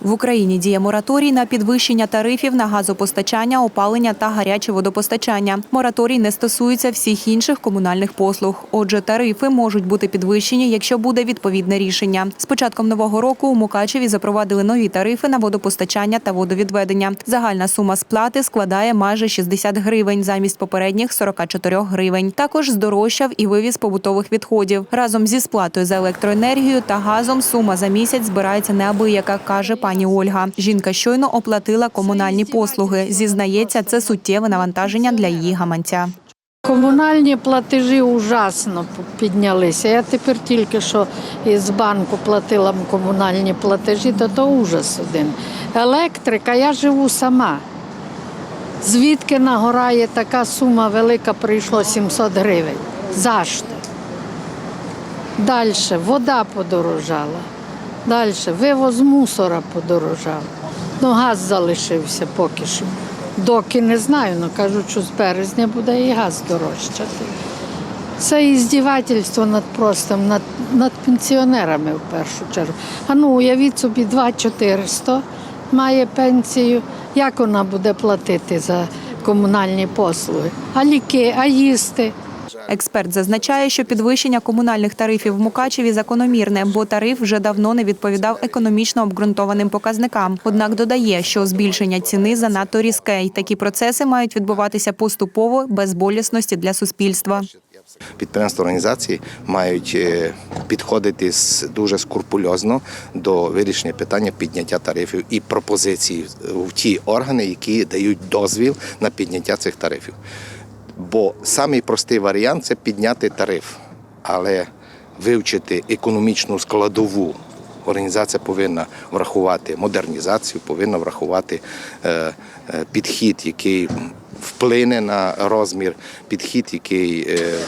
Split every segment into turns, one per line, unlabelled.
В Україні діє мораторій на підвищення тарифів на газопостачання, опалення та гаряче водопостачання. Мораторій не стосується всіх інших комунальних послуг. Отже, тарифи можуть бути підвищені, якщо буде відповідне рішення. З початком нового року у Мукачеві запровадили нові тарифи на водопостачання та водовідведення. Загальна сума сплати складає майже 60 гривень замість попередніх 44 гривень. Також здорожчав і вивіз побутових відходів. Разом зі сплатою за електроенергію та газом сума за місяць збирається неабияка, каже пані Ольга. Жінка щойно оплатила комунальні послуги. Зізнається, це суттєве навантаження для її гаманця.
Комунальні платежі ужасно піднялися. Я тепер тільки що із банку платила комунальні платежі, то то ужас один. Електрика, я живу сама. Звідки нагорає така сума велика, прийшло 700 гривень. За що? Далі вода подорожала. Далі вивоз мусора подорожав. Ну, газ залишився поки що. Доки не знаю, але кажуть, що з березня буде і газ дорожчати. Це іздівательство над простим, над, над пенсіонерами в першу чергу. А ну, уявіть собі, 2400 має пенсію. Як вона буде платити за комунальні послуги? А ліки, а їсти?
Експерт зазначає, що підвищення комунальних тарифів в Мукачеві закономірне, бо тариф вже давно не відповідав економічно обґрунтованим показникам. Однак додає, що збільшення ціни занадто різке, і такі процеси мають відбуватися поступово без болісності для суспільства.
Підприємства організації мають е, підходити дуже скрупульозно до вирішення питання підняття тарифів і пропозицій в ті органи, які дають дозвіл на підняття цих тарифів. Бо самий простий варіант це підняти тариф, але вивчити економічну складову. Організація повинна врахувати модернізацію, повинна врахувати е, е, підхід, який вплине на розмір, підхід, який е,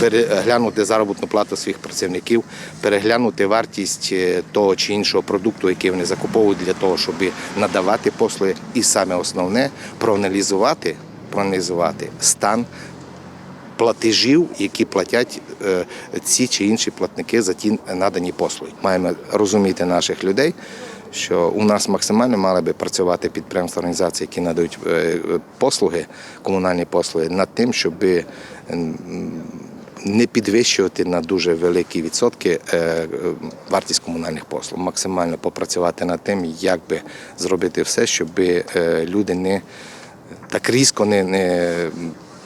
переглянути заробітну плату своїх працівників, переглянути вартість того чи іншого продукту, який вони закуповують для того, щоб надавати послуги, і саме основне проаналізувати, проаналізувати стан платежів, які платять е, ці чи інші платники за ті надані послуги. Маємо розуміти наших людей, що у нас максимально мали би працювати підприємства організації, які надають е, послуги, комунальні послуги, над тим, щоб не підвищувати на дуже великі відсотки е, вартість комунальних послуг, максимально попрацювати над тим, як би зробити все, щоб люди не так різко не, не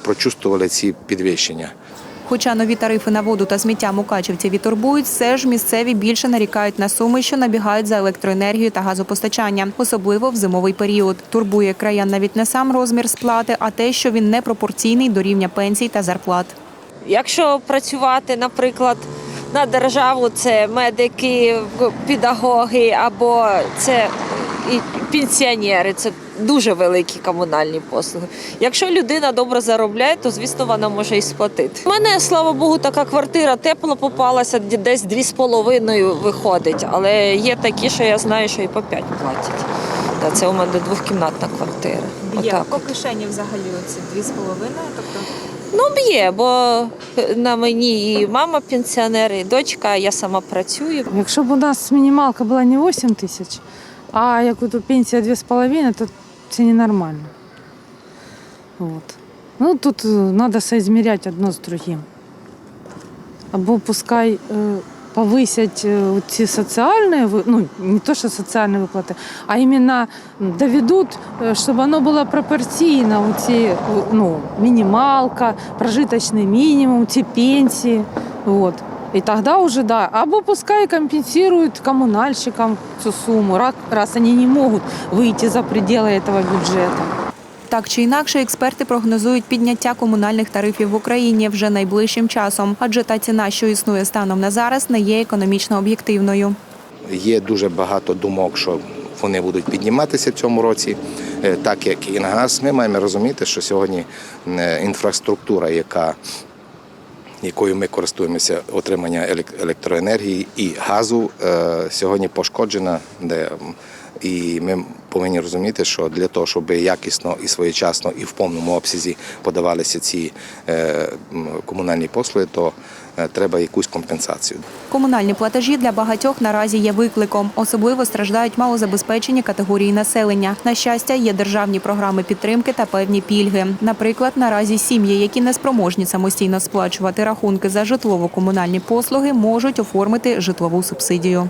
прочувствували ці підвищення.
Хоча нові тарифи на воду та сміття мукачівців і турбують, все ж місцеві більше нарікають на суми, що набігають за електроенергію та газопостачання, особливо в зимовий період. Турбує краян навіть не сам розмір сплати, а те, що він непропорційний до рівня пенсій та зарплат.
Якщо працювати, наприклад, на державу, це медики, педагоги або це і пенсіонери, це дуже великі комунальні послуги. Якщо людина добре заробляє, то звісно вона може і сплатити. У мене, слава Богу, така квартира тепло попалася, де- десь дві з половиною виходить, але є такі, що я знаю, що і по п'ять платять. Та це у мене двохкімнатна квартира. Отак. от.
кишені взагалі оці дві з половиною, тобто.
Ну, б'є, бо на мені і мама пенсіонер, і дочка, я сама працюю.
Якщо б у нас мінімалка була не 8 тисяч, а як пенсія 2,5, то це ненормально. Вот. Ну, тут треба соізміряти одно з другим. Або пускай е, повисять ці соціальні, ну, не то, що соціальні виплати, а іменно доведуть, щоб воно було пропорційно, у ці, ну, мінімалка, прожиточний мінімум, ці пенсії. Вот. И тогда уже да. Або пускай компенсируют коммунальщикам цю сумму, ра- раз они не могут выйти за пределы этого бюджета.
Так чи інакше, експерти прогнозують підняття комунальних тарифів в Україні вже найближчим часом, адже та ціна, що існує станом на зараз, не є економічно об'єктивною.
Є дуже багато думок, що вони будуть підніматися в цьому році, е, так як і на газ. Ми маємо розуміти, що сьогодні е, інфраструктура, яка якою ми користуємося отримання елек- електроенергії і газу, е, сьогодні пошкоджена, де І ми повинні розуміти, що для того, щоб якісно і своєчасно, і в повному обсязі подавалися ці е, комунальні послуги, то е, треба якусь компенсацію.
Комунальні платежі для багатьох наразі є викликом. Особливо страждають малозабезпечені категорії населення. На щастя, є державні програми підтримки та певні пільги. Наприклад, наразі сім'ї, які не спроможні самостійно сплачувати рахунки за житлово-комунальні послуги, можуть оформити житлову субсидію.